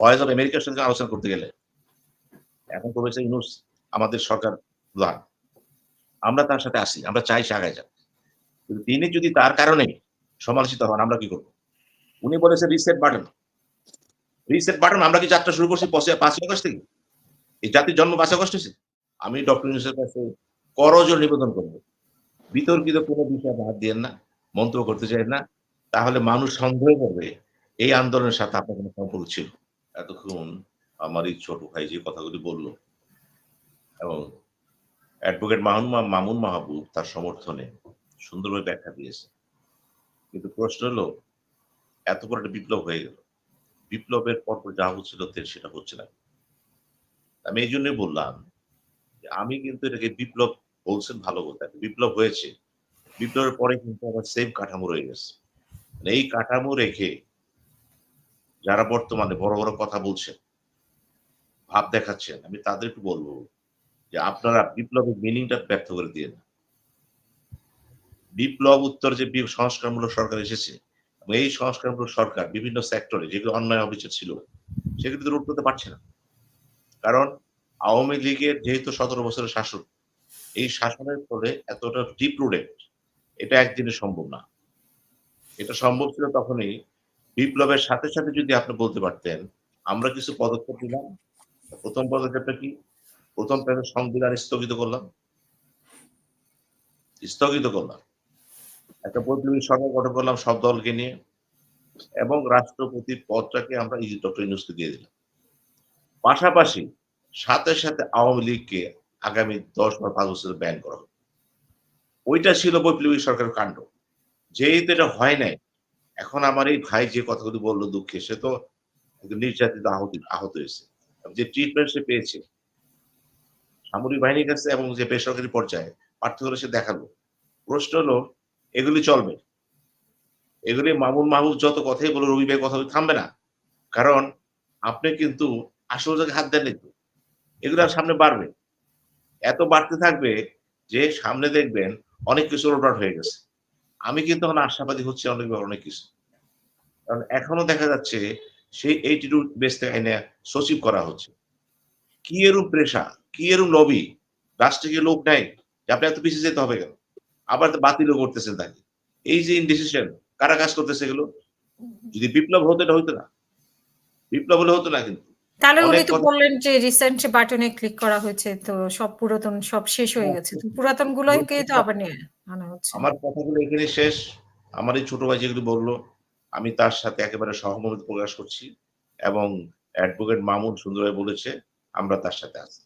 Voice of আমেরিকার সঙ্গে আলোচনা করতে গেলে, এখন হয়েছে ইউনুস আমাদের সরকার প্রধান। আমরা তার সাথে আসি, আমরা চাই সে আগায় যাক। কিন্তু তিনি যদি তার কারণে সমালোচিত হন, আমরা কি করব? উনি বলেছে রিসেট বাটন রিসেট বাটন আমরা কি যাত্রা শুরু করছি পাঁচই আগস্ট থেকে? এই জাতির জন্ম পাঁচই আগস্ট হয়েছে। আমি ডক্টর ইউনুসের কাছে করজোর নিবেদন করব। বিতর্কিত কোনো বিষয় বাদ দিয়েন না মন্তব্য করতে চাই না, তাহলে মানুষ সন্দেহ করবে, এই আন্দোলনের সাথে আপনার কোনো সম্পর্ক ছিল। এতক্ষণ আমার এই ছোট ভাই যে কথাগুলি বলল এবং অ্যাডভোকেট মামুন মা- মামুন মাহবুব তার সমর্থনে সুন্দরভাবে ব্যাখ্যা দিয়েছে। কিন্তু প্রশ্ন হলো, এত বড় একটা বিপ্লব হয়ে গেল। বিপ্লবের পরপর যা হচ্ছিল সেটা হচ্ছে না। আমি এই জন্যই বললাম যে আমি কিন্তু এটাকে বিপ্লব বলছেন ভালো কথা বিপ্লব হয়েছে। বিপ্লবের পরে কিন্তু আমার সেম কাঠামো রয়ে গেছে। মানে এই কাঠামো রেখে যারা বর্তমানে বড় বড় কথা বলছেন, ভাব দেখাচ্ছেন, আমি তাদেরকে বলব যে আপনারা বিপ্লবের মিনিংটা ব্যর্থ করে দিয়ে না বিপ্লব উত্তর যে সংস্কারমূলক সরকার এসেছে এই সংস্কারমূলক সরকার বিভিন্ন সেক্টরে যেগুলো অন্যায় অবিচার ছিল, সেগুলো রোধ করতে পারছে না। কারণ আওয়ামী লীগের যেহেতু সতেরো বছরের শাসন, এই শাসনের ফলে এতটা ডিপ এটা একদিনে সম্ভব না। এটা সম্ভব ছিল তখনই বিপ্লবের সাথে সাথে যদি আপনি বলতে পারতেন, আমরা কিছু পদক্ষেপ নিলাম। প্রথম পদক্ষেপটা কি? প্রথম সংবিধান স্থগিত করলাম। স্থগিত করলাম। একটা বৈপ্লবিক সরকার গঠন করলাম সব দলকে নিয়ে এবং রাষ্ট্রপতির পদটাকে আমরা ইজি ডক্টর ইউনুসকে দিয়ে দিলাম। পাশাপাশি সাথে সাথে আওয়ামী লীগকে আগামী দশ বা পাঁচ বছর ব্যান করা হবে ওইটা ছিল বৈপ্লবিক সরকারের কাণ্ড। যেহেতু এটা হয় নাই এখন আমার এই ভাই যে কথাগুলি বলল দুঃখে, সে তো নির্যাতিত আহত আহত হয়েছে। যে ট্রিটমেন্ট সে পেয়েছে, সামরিক বাহিনীর কাছে এবং যে বেসরকারি পর্যায়ে পার্থক্য সে দেখাল। প্রশ্ন হলো, এগুলি চলবে? এগুলি মামুন মাহবুব যত কথাই বলো রবি ভাই কথা থামবে না। কারণ আপনি কিন্তু আসল জায়গায় হাত দেন তো। এগুলো সামনে বাড়বে। এত বাড়তে থাকবে যে সামনে দেখবেন অনেক কিছু রোডাট হয়ে গেছে। আমি কিন্তু এখন আশাবাদী হচ্ছে অনেক অনেক কিছু। কারণ এখনও দেখা যাচ্ছে সেই এইটিটিউড বেস আইনে সচিব করা হচ্ছে। কি এরূপ প্রেশা কি এরূপ লবি রাষ্ট্রে লোক নাই? যে আপনি এত পিছিয়ে যেতে হবে কেন? আবার তো বাতিলও করতেছেন তাকে। এই যে ইনডিসিশন কারা কাজ করতেছে এগুলো? যদি বিপ্লব হতো এটা হতো না। বিপ্লব হলে হতো না কিন্তু। তাহলে উনি তো বললেন যে রিসেন্ট বাটনে ক্লিক করা হয়েছে তো সব পুরাতন সব শেষ হয়ে গেছে। তো পুরাতন গুলোকে তো আবার নিয়ে আনা হচ্ছে। আমার কথাগুলো এখানে শেষ। আমার এই ছোট ভাই যেগুলো বলল আমি তার সাথে একেবারে সহমত প্রকাশ করছি এবং অ্যাডভোকেট মামুন সুন্দরভাবে বলেছে, আমরা তার সাথে আছি।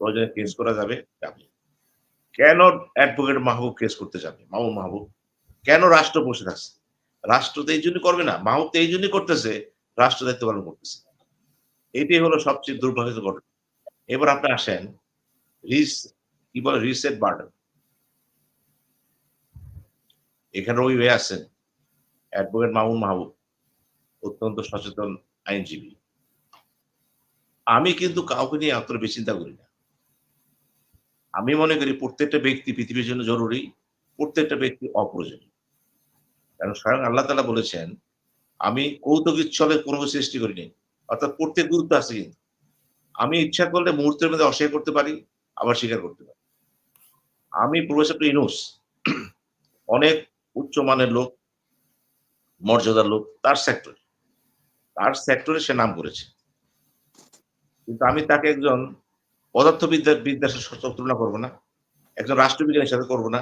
প্রয়োজনে কেস করা যাবে যাবে। কেন অ্যাডভোকেট মাহবুব কেস করতে যাবে? মামুন মাহবুব, কেন রাষ্ট্র বসে থাকছে? রাষ্ট্র তো এই জন্য করবে না, মাহবুব তো এই জন্যই করতেছে, রাষ্ট্র দায়িত্ব পালন করতেছে। এটাই হলো সবচেয়ে দুর্ভাগ্যের ঘটনা। এবার আপনি আসেন, রিস, কি বলে, রিসেট বার্ডেন এখানে রবি ভাই আছেন। অ্যাডভোকেট মামুন মাহবুব, অত্যন্ত সচেতন আইনজীবী। আমি কিন্তু কাউকে নিয়ে অতটা বেশি চিন্তা করি না। আমি মনে করি প্রত্যেকটা ব্যক্তি পৃথিবীর জন্য জরুরি, প্রত্যেকটা ব্যক্তি অপ্রয়োজনীয়। কারণ স্বয়ং আল্লাহ তালা বলেছেন, আমি কৌতুক ছলে কোনো সৃষ্টি করিনি, অর্থাৎ প্রত্যেক গুরুত্ব আছে কিন্তু। আমি ইচ্ছা করলে মুহূর্তের মধ্যে অস্বীকার করতে পারি, আবার স্বীকার করতে পারি। আমি প্রফেসর ইনুস অনেক উচ্চমানের লোক মর্যাদার লোক তার সেক্টরে তার সেক্টরে সে নাম করেছে। কিন্তু আমি তাকে একজন পদার্থবিদ্যার বিদ্যার সাথে তুলনা করব না, একজন রাষ্ট্রবিজ্ঞানের সাথে করব না,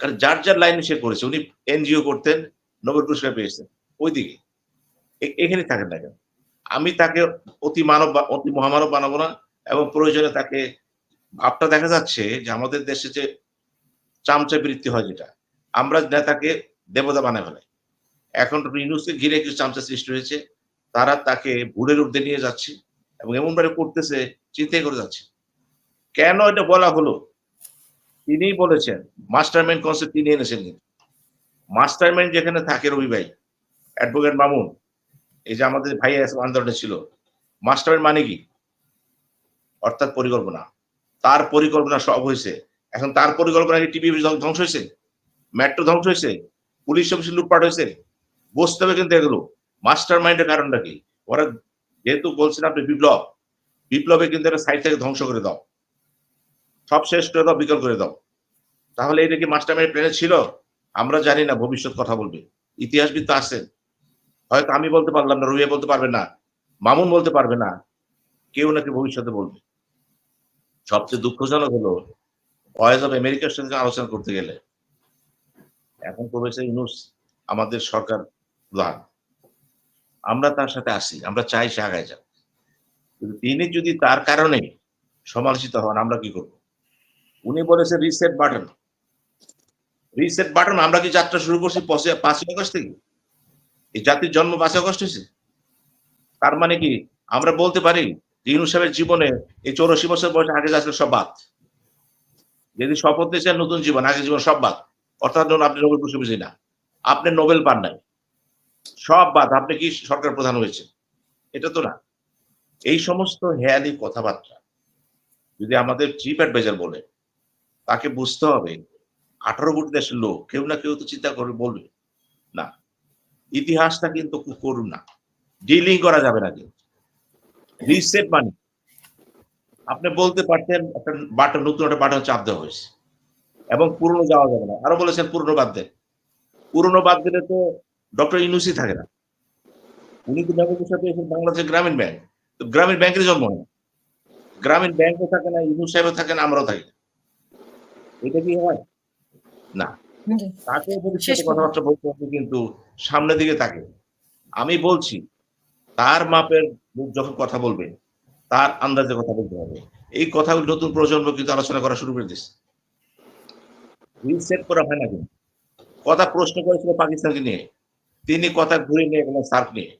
কারণ যার যার লাইনে সে করেছে, উনি এনজিও করতেন নোবেল পুরস্কার পেয়েছেন, ওইদিকে। এখানে থাকেন না কেন? আমি তাকে অতি মানব অতি মহামানব বানাবো না, এবং প্রয়োজনে তাকে ভাবটা দেখা যাচ্ছে যে আমাদের দেশে যে চামচা বৃত্তি হয় যেটা, আমরা নেতাকে দেবতা বানায় ফেলাই। এখন ইউনুসকে ঘিরে কিছু চামচা সৃষ্টি হয়েছে। তারা তাকে ভুলের ঊর্ধ্বে নিয়ে যাচ্ছে এবং এমন ভাবে করতেছে, চিন্তাই করে যাচ্ছে। কেন এটা বলা হলো? তিনিই বলেছেন, মাস্টারমাইন্ড কনসেপ্ট তিনি এনেছেন কিন্তু। মাস্টারমাইন্ড যেখানে থাকে রবি ভাই অ্যাডভোকেট মামুন, এই যে আমাদের ভাই আন্দোলনে ছিল, মাস্টারমাইন্ড মানে কি? অর্থাৎ পরিকল্পনা। তার পরিকল্পনা সব হয়েছে। এখন তার পরিকল্পনা কি টিভি ধ্বংস হয়েছে? মেট্রো ধ্বংস হয়েছে? পুলিশ অফিসে লুটপাট হয়েছে? বুঝতে হবে কিন্তু এগুলো। মাস্টার মাইন্ডের কারণটা কি? ওরা যেহেতু বলছেন আপনি বিপ্লব বিপ্লবে কিন্তু একটা সাইড থেকে ধ্বংস করে দাও। সব শেষ করে দাও, বিকল করে দাও। তাহলে এটা কি মাস্টার মাস্টারমাইন্ড প্ল্যানে ছিল? আমরা জানি না, ভবিষ্যৎ কথা বলবে। ইতিহাসবিদ তো আছেন হয়তো আমি বলতে পারলাম না, রুইয়া বলতে পারবে না, মামুন বলতে পারবে না, কেউ নাকি ভবিষ্যতে বলবে। সবচেয়ে দুঃখজনক হলো ভয়েস অফ আমেরিকার সঙ্গে আলোচনা করতে গেলে। এখন প্রফেসর ইউনুস, আমাদের সরকার প্রধান আমরা তার সাথে আসি, আমরা চাই সে আগায় যাক। কিন্তু তিনি যদি তার কারণে সমালোচিত হন, আমরা কি করব? উনি বলেছে রিসেট বাটন রিসেট বাটন আমরা কি যাত্রা শুরু করছি পাঁচই আগস্ট থেকে? এই জাতির জন্ম পাঁচই আগস্ট হয়েছে। তার মানে কি? আমরা বলতে পারি যে ইউনুস সাহেবের জীবনে এই চৌরাশি বছর বয়সে আগে যা ছিল সব বাদ। যদি শপথ নিয়েছেন, নতুন জীবন আগে জীবন সব বাদ। অর্থাৎ আপনি নোবেল পুরস্কার বুঝি না। আপনি নোবেল পান নাই। সব বাদ আপনি কি সরকার প্রধান হয়েছে? এটা তো না। এই সমস্ত হেয়ালি কথাবার্তা যদি আমাদের চিফ অ্যাডভাইজার বলে, তাকে বুঝতে হবে আঠারো কোটি দেশের লোক, কেউ না কেউ তো চিন্তা করে বলবে। না। ইতিহাসটা কিন্তু করুন না। ডিলিং করা যাবে না কিন্তু। রিসেট মানে। আপনি বলতে পারতেন একটা বাটন, নতুন একটা বাটন চাপ দেওয়া হয়েছে। এবং পুরনো যাওয়া যাবে না। আরও বলেছেন পুরনো বাদ দেন। পুরনো বাদ দিলে তো ডক্টর ইনুসি থাকে না। উনি তো নবকের সাথে এসে বাংলাদেশের গ্রামীণ ব্যাংক। তো গ্রামীণ ব্যাংকের জন্ম হয় না। গ্রামীণ ব্যাংকও থাকে না ইউনুস সাহেবও থাকে না আমরাও থাকি না। এটা কি হয়? না। তাকে ভবিষ্যতে কথাবার্তা বলতে হবে কিন্তু সামনের দিকে তাকে। আমি বলছি তার মাপের লোক যখন কথা বলবে তার আন্দাজে কথা বলতে হবে। এই কথাগুলো নতুন প্রজন্ম কিন্তু আলোচনা করা শুরু করে দিচ্ছে রিসেট করা হয় না কিন্তু। কথা প্রশ্ন করেছিল পাকিস্তানকে নিয়ে। তিনি কথা ঘুরে নিয়ে গেলেন সার্ফ নিয়ে।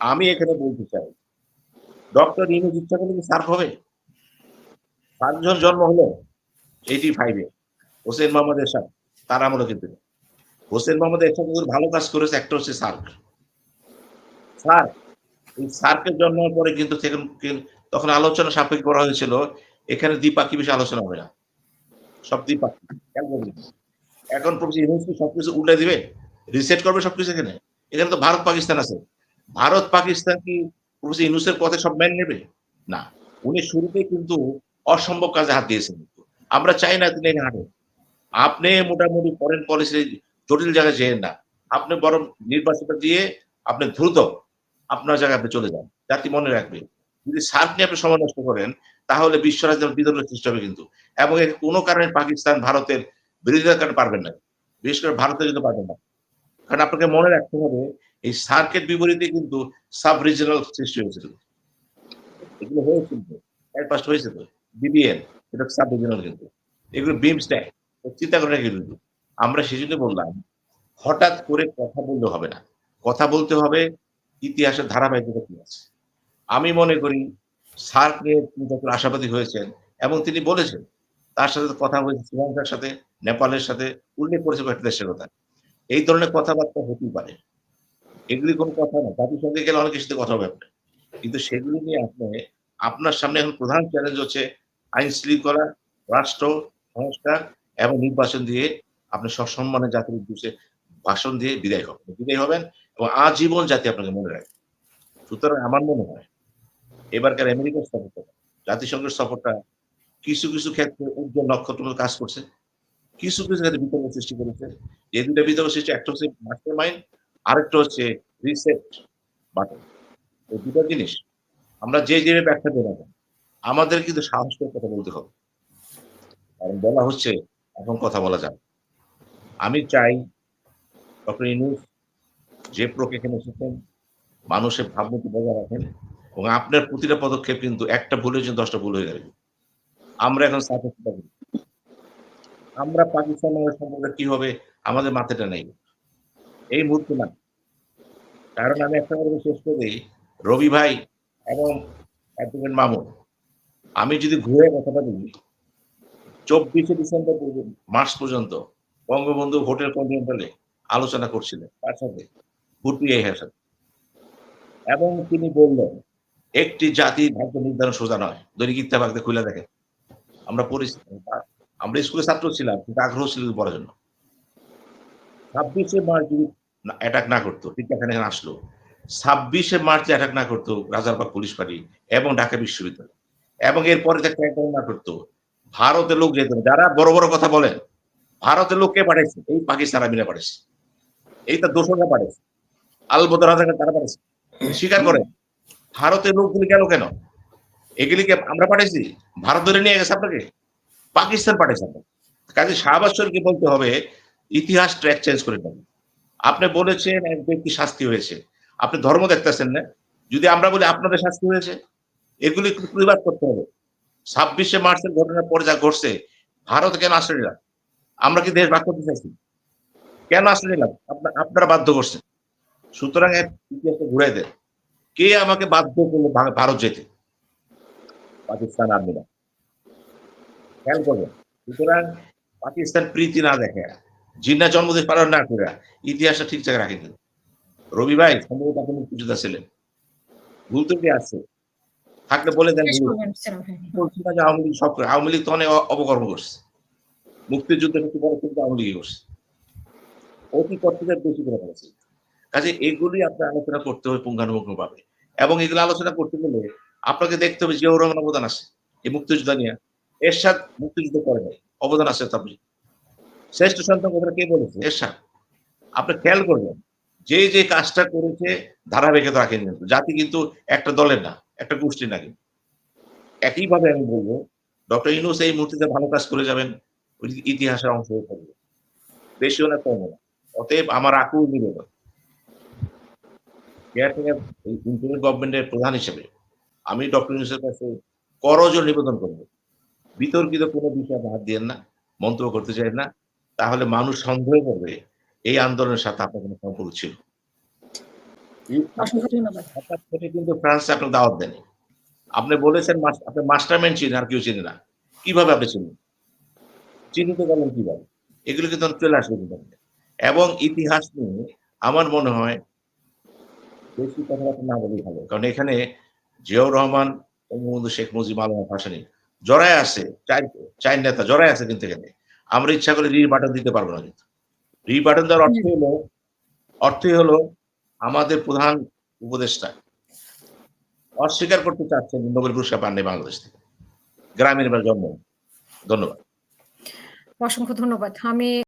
আমি এখানে বলতে চাই, ডক্টর ইনুজ ইচ্ছা করলে কি সার্ফ হবে? সার্ক জন্ম হলো এইটি ফাইভে হোসেন মোহাম্মদ এরশাদ, তার আমলে কিন্তু হোসেন মোহাম্মদ এরশাদ ভালো কাজ করেছে, একটা হচ্ছে সার্ক সার্ক এই সার্কের জন্মের পরে কিন্তু তখন আলোচনা সাপেক্ষ করা হয়েছিল, এখানে দ্বিপাক্ষিক বিষয়ে আলোচনা হবে না। সব দ্বিপাক্ষিক। এখন প্রফেসর ইউনুস সবকিছু উল্টে দিবে? রিসেট করবে সবকিছু এখানে। এখানে তো ভারত, পাকিস্তান আছে। ভারত, পাকিস্তান কি ইউনুসের পথে সব মেনে নেবে? না। উনি শুরুতেই কিন্তু অসম্ভব কাজে হাত দিয়েছেন। আমরা চাই না তিনি হাঁটেন আপনি মোটামুটি ফরেন পলিসি জটিল জায়গায় যেন না। আপনি বরং নির্বাচনটা দিয়ে আপনি দ্রুত আপনার জায়গায় আপনি চলে যান। জাতি মনে রাখবে। যদি সার্ক নিয়ে আপনি সময় নষ্ট করেন, তাহলে বিশ্ব রাজ্যের বিতর্কের সৃষ্টি হবে কিন্তু। এবং কোনো কারণে পাকিস্তান ভারতের বিরোধিতার কারণে পারবেন না। বিশেষ করে ভারতের কিন্তু পারবেন না। কারণ আপনাকে মনে রাখতে হবে, এই সার্কের বিপরীতে কিন্তু সাব রিজনাল সৃষ্টি হয়েছিল। এগুলো হয়েছিল। এক পাশ হয়েছে বিবিএন এটা সাব রিজনাল কিন্তু। এগুলো বিমস্ট্যাক চিন্তা করে কিন্তু আমরা সেজন্য বললাম, হঠাৎ করে কথা বললে হবে না। কথা বলতে হবে, ইতিহাসের ধারাবাহিকতা কি আছে? আমি মনে করি সার্ক নিয়ে তিনি আশাবাদী হয়েছেন, এবং তিনি বলেছেন, তার সাথে কথা হয়েছে শ্রীলঙ্কার সাথে, নেপালের সাথে, উল্লেখ করেছে কয়েকটা দেশের কথা। এই ধরনের কথাবার্তা হতেই পারে। এগুলি কোনো কথা না জাতিসংঘে গেলে অনেকের সাথে কথা হবে আপনার। কিন্তু সেগুলি নিয়ে আপনি, আপনার সামনে এখন প্রধান চ্যালেঞ্জ হচ্ছে আইন শৃঙ্খলা, রাষ্ট্র, সংস্কার এবং নির্বাচন দিয়ে আপনি সসম্মানে জাতির উদ্দেশ্যে ভাষণ দিয়ে বিদায় হবেন। বিদায় হবেন এবং আজীবন জাতি আপনাকে মনে রাখবে। সুতরাং আমার মনে হয়, এবারকার আমেরিকার সফরটা জাতিসংঘের সফরটা কিছু কিছু ক্ষেত্রে উজ্জ্বল নক্ষত্র কাজ করছে। কিছু কিছু ক্ষেত্রে বিতর্ক সৃষ্টি করেছে। এই দুটা বিতর্ক সৃষ্টি, একটা হচ্ছে মাস্টার মাইন্ড আরেকটা হচ্ছে রিসেট বাটন এই দুটো জিনিস আমরা যে যে ব্যাখ্যা দেব আমাদের কিন্তু সাহস করে কথা বলতে হবে। কারণ বলা হচ্ছে, এখন কথা বলা যাবে আমি চাই ডক্টর ইনুস যে প্রকে এখানে এসেছেন, মানুষের ভাবমূর্তি বজায় রাখেন এবং আপনার প্রতিটা পদক্ষেপ কিন্তু একটা ভুল হয়েছে দশটা ভুল হয়ে যাবে। আমরা এখন করি। আমরা পাকিস্তানের সম্পর্কে কি হবে? আমাদের মাথাটা নেই। এই মুহূর্তে না। কারণ আমি একটা কথা শেষ করি রবি ভাই এবং অ্যাডভোকেট মামুন, আমি যদি ঘুরে কথাটা বলি, চব্বিশে ডিসেম্বর পর্যন্ত, মার্চ পর্যন্ত বঙ্গবন্ধু হোটেল কন্টিনেন্টালে আলোচনা করছিলেন তার সাথে এর সাথে এবং তিনি বললেন, একটি জাতি ভাগ্য নির্ধারণ সোজা নয়। দৈনিক ইত্তেফাকতে খুলে দেখে আমরা পড়েছি আমরা স্কুলে ছাত্র ছিলাম, কিন্তু আগ্রহ ছিল পড়ার জন্য। ছাব্বিশে মার্চ যদি অ্যাটাক না করতো, ঠিক এখানে আসলো। ছাব্বিশে মার্চে অ্যাটাক না করতো রাজারবাগ পুলিশ ফাঁড়ি এবং ঢাকা বিশ্ববিদ্যালয়। এবং এরপরে না করতো, ভারতের লোক যেত যারা বড় বড় কথা বলেন, ভারতের লোককে পাঠাইছে? এই পাকিস্তান আমিরা পাঠাইছে। এই তার দোষরা পাঠাইছে। আলবদ রাজাকে তারা পাঠাইছে। স্বীকার করে। ভারতের লোকগুলি গেল কেন? এগুলিকে আমরা পাঠাইছি? ভারত ধরে নিয়ে গেছে আপনাকে? পাকিস্তান আপনাকে। কাজে শাহবাজ শরীফকে বলতে হবে, ইতিহাস ট্র্যাক চেঞ্জ করে দেন। আপনি বলেছেন এক ব্যক্তি শাস্তি হয়েছে। আপনি ধর্ম দেখতেছেন না। যদি আমরা বলি আপনাদের শাস্তি হয়েছে, এগুলি প্রতিবাদ করতে হবে। ছাব্বিশে মার্চের ঘটনার পরে যা ঘটছে, ভারত কেন আশ্রয় নিলাম আমরা কি দেশ ভাগ করতে চাইছি? কেন আশ্রয় নিলাম আপনা- আপনারা বাধ্য করছেন। সুতরাং ইতিহাসটা ঘুরাই দেন। কে আমাকে বাধ্য করল ভারত যেতে? পাকিস্তান আর্মিরা। খেয়াল করবেন সুতরাং পাকিস্তান প্রীতি না দেখে জিন্না জন্মদিন পালন না করে ইতিহাসটা ঠিক জায়গায় রাখেন। রবি ভাই সম্ভবত আপনি মুক্তিযোদ্ধা ছিলেন। ভুল তো কি আছে। থাকলে বলে দেন যে আওয়ামী লীগ সব আওয়ামী লীগ তো অনেক অপকর্ম করছে। মুক্তিযুদ্ধের একটু বড় কিন্তু আওয়ামী লীগই করছে। অতি কর্তৃকের বেশি করে ফেলেছে। কাজে এগুলি আপনার আলোচনা করতে হবে পুঙ্খানুপুঙ্খ ভাবে এবং এগুলো আলোচনা করতে গেলে আপনাকে দেখতে হবে জিয়াউর রহমান অবদান আছে। এই মুক্তিযুদ্ধ নিয়ে এরশাদ মুক্তিযুদ্ধ করে নাই। অবদান আছে তার শ্রেষ্ঠ সন্তান কথা কে বলেছে? এরশাদ। আপনি খেয়াল করবেন, যে যে কাজটা করেছে ধারাবাহিকতা রাখেন। কিন্তু জাতি কিন্তু একটা দলের না, একটা গোষ্ঠীর না কিন্তু। একইভাবে আমি বলব, ডক্টর ইউনুস এই মুহূর্তে ভালো কাজ করে যাবেন ইতিহাসের অংশ হয়ে থাকবে। বেশিও না কমও না। অতএব আমার আকুল নিবেদন। ইন্টারিম গভর্নমেন্টের প্রধান হিসেবে আমি ডক্টর ইউনুসের কাছে করজোর নিবেদন করব। বিতর্কিত কোনো বিষয় বাদ দিয়েন না মন্তব্য করতে চাই না তাহলে মানুষ সন্দেহ করবে এই আন্দোলনের সাথে আপনার কোনো সম্পর্ক ছিল। কিন্তু ফ্রান্সে আপনার দাওয়াত দেন আপনি বলেছেন আপনি মাস্টারম্যান চিনেন আর কেউ চিনে না। কীভাবে আপনি চিনেন? চিহ্নিত করলেন কীভাবে? এগুলো কিন্তু চলে আসবে কিন্তু এবং ইতিহাস নিয়ে আমার মনে হয় বেশি কথাবার্তা না বলেই ভালো। কারণ এখানে জিয়াউর রহমান বঙ্গবন্ধু শেখ মুজিব আলম ভাসানি জড়ায় আছে, চার নেতা জড়ায় আছে কিন্তু এখানে আমরা ইচ্ছা করে রি বাটন দিতে পারব না কিন্তু। রি বাটন দেওয়ার অর্থ হলো, অর্থই হলো আমাদের প্রধান উপদেষ্টা। অস্বীকার করতে চাচ্ছেন নোবেল পুরস্কার পাননি বাংলাদেশ থেকে। গ্রামের জন্ম। ধন্যবাদ। অসংখ্য ধন্যবাদ। আমি